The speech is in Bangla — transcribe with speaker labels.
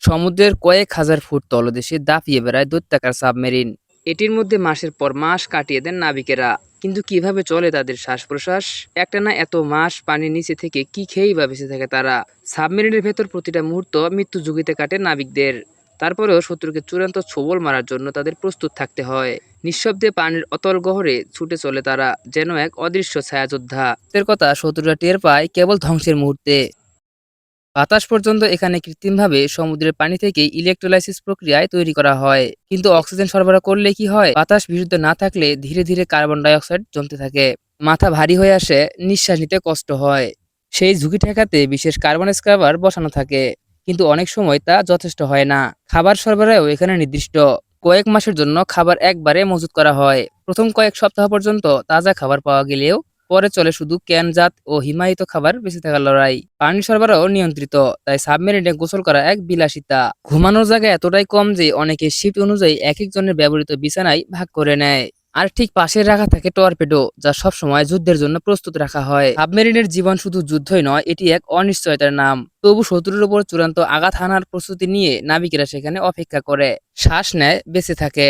Speaker 1: সমুদ্রের কয়েক হাজার ফুট তলদেশে দাপিয়ে বেড়ায় দৈত্যাকার সাবমেরিন। এটির মধ্যে মাসের পর মাস কাটিয়ে দেন নাবিকেরা। কিন্তু কীভাবে চলে তাদের শ্বাস প্রশ্বাস একটানা এত মাস পানির নিচে থেকে কি খেয়েই বা বেঁচে থাকে তারা? সাবমেরিনের ভেতর প্রতিটা মুহূর্ত মৃত্যু ঝুঁকিতে কাটে নাবিকদের। তারপরেও শত্রুকে চূড়ান্ত ছোবল মারার জন্য তাদের প্রস্তুত থাকতে হয়। নিঃশব্দে পানির অতল গহরে ছুটে চলে তারা, যেন এক অদৃশ্য ছায়াযোদ্ধা। এর কথা শত্রুরা টের পায় কেবল ধ্বংসের মুহূর্তে। বাতাস পর্যন্ত এখানে কৃত্রিমভাবে সমুদ্রের পানি থেকে ইলেকট্রোলাইসিস প্রক্রিয়ায় তৈরি করা হয়। কিন্তু অক্সিজেন সরবরাহ করলে কি হয়? বাতাস বিশুদ্ধ না থাকলে ধীরে ধীরে কার্বন ডাই অক্সাইড জমতে থাকে। মাথা ভারী হয়ে আসে, নিঃশ্বাস নিতে কষ্ট হয়। সেই ঝুঁকি ঠেকাতে বিশেষ কার্বন স্ক্রাবার বসানো থাকে। কিন্তু অনেক সময় তা যথেষ্ট হয় না। খাবার সরবরাহও এখানে নির্দিষ্ট। কয়েক মাসের জন্য খাবার একবারে মজুত করা হয়। প্রথম কয়েক সপ্তাহ পর্যন্ত তাজা খাবার পাওয়া গেলেও পরে চলে শুধু ক্যানজাত ও হিমায়িত খাবার বেঁচে থাকার লড়াই। পানি সরবরাহ নিয়ন্ত্রিত, তাই সাবমেরিনে গোসল করা এক বিলাসিতা। ঘুমানোর জায়গা এতটাই কম যে অনেকে শিফট অনুযায়ী এক একজনের ব্যবহৃত বিছানায় ভাগ করে নেয়। আর ঠিক পাশে রাখা থাকে টর্পেডো, যা সবসময় যুদ্ধের জন্য প্রস্তুত রাখা হয়। সাবমেরিনের জীবন শুধু যুদ্ধই নয়, এটি এক অনিশ্চয়তার নাম। তবু শত্রুর উপর চূড়ান্ত আঘাত হানার প্রস্তুতি নিয়ে নাবিকেরা সেখানে অপেক্ষা করে। শ্বাস নেয়, বেঁচে থাকে।